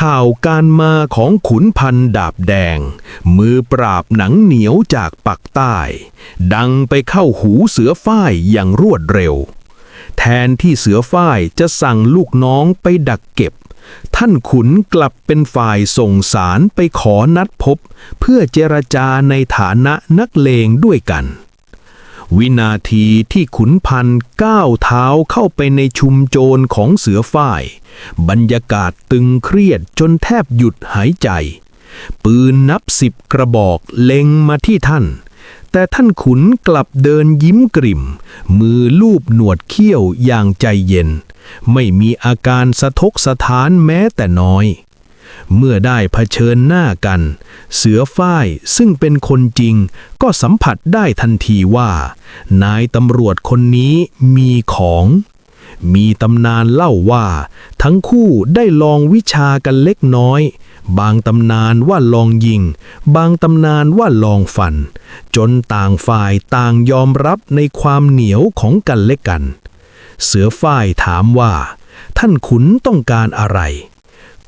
ข่าวการมาของขุนพันดาบแดง มือปราบหนังเหนียวจากปักใต้ ดังไปเข้าหูเสือฝ้ายอย่างรวดเร็ว แทนที่เสือฝ้ายจะสั่งลูกน้องไปดักเก็บ ท่านขุนกลับเป็นฝ่ายส่งสารไปขอนัดพบ เพื่อเจรจาในฐานะนักเลงด้วยกัน วินาทีที่ขุนพันธ์ก้าวเท้าเข้าไปในชุมโจรของเสือฝ้าย บรรยากาศตึงเครียดจนแทบหยุดหายใจ ปืนนับสิบกระบอกเล็งมาที่ท่าน แต่ท่านขุนกลับเดินยิ้มกริ่ม มือลูบหนวดเขี้ยวอย่างใจเย็น ไม่มีอาการสะทกสะท้านแม้แต่น้อย เมื่อได้เผชิญหน้ากัน เสือฝ้ายซึ่งเป็นคนจริง ก็สัมผัสได้ทันทีว่า นายตำรวจคนนี้มีของมีตำนานเล่าว่า ทั้งคู่ได้ลองวิชากันเล็กน้อย บางตำนานว่าลองยิง บางตำนานว่าลองฟัน จนต่างฝ่ายต่างยอมรับในความเหนียวของกันและกัน เสือฝ้ายถามว่า ท่านขุนต้องการอะไร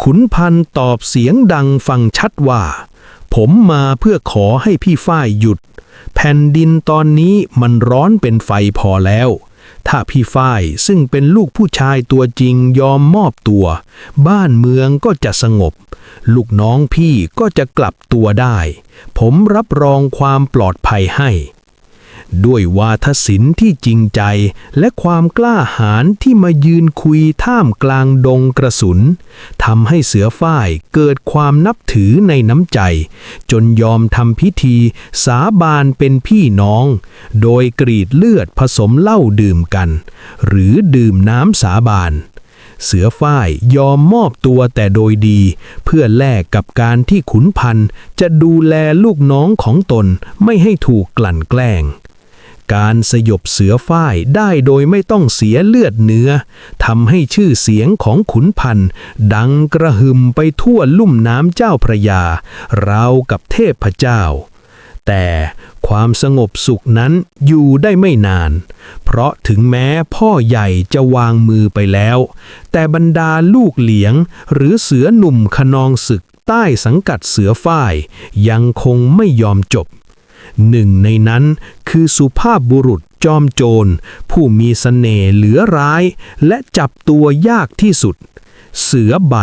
ขุนพันตอบเสียงดังฟังชัดว่า ผมมาเพื่อขอให้พี่ฝ้ายหยุด แผ่นดินตอนนี้มันร้อนเป็นไฟพอแล้ว ถ้าพี่ฝ้ายซึ่งเป็นลูกผู้ชายตัวจริงยอมมอบตัว บ้านเมืองก็จะสงบ ลูกน้องพี่ก็จะกลับตัวได้ ผมรับรองความปลอดภัยให้ ด้วยวาทศิลป์ที่จริงใจและความกล้าหาญที่มายืนคุยท่ามกลางดงกระสุนทำให้เสือฝ้ายเกิดความนับถือในน้ำใจ จนยอมทำพิธีสาบานเป็นพี่น้อง โดยกรีดเลือดผสมเหล้าดื่มกัน หรือดื่มน้ำสาบานเสือฝ้ายยอมมอบตัวแต่โดยดี เพื่อแลกกับการที่ขุนพันธ์จะดูแลลูกน้องของตนไม่ให้ถูกกลั่นแกล้ง การสยบเสือฝ้ายได้โดยไม่ต้องเสียเลือดเนื้อทำให้ชื่อเสียงของขุนพันธ์ดังกระหึ่มไปทั่วลุ่มน้ำเจ้าพระยา ราวกับเทพเจ้า แต่ความสงบสุขนั้นอยู่ได้ไม่นาน เพราะถึงแม้พ่อใหญ่จะวางมือไปแล้ว แต่บรรดาลูกเหลียงหรือเสือหนุ่มขนองศึกใต้สังกัดเสือฝ้าย ยังคงไม่ยอมจบ หนึ่งในนั้นคือสุภาพบุรุษจอมโจร ผู้มีสเสน่ห์เหลือร้าย และจับตัวยากที่สุด เสือใบ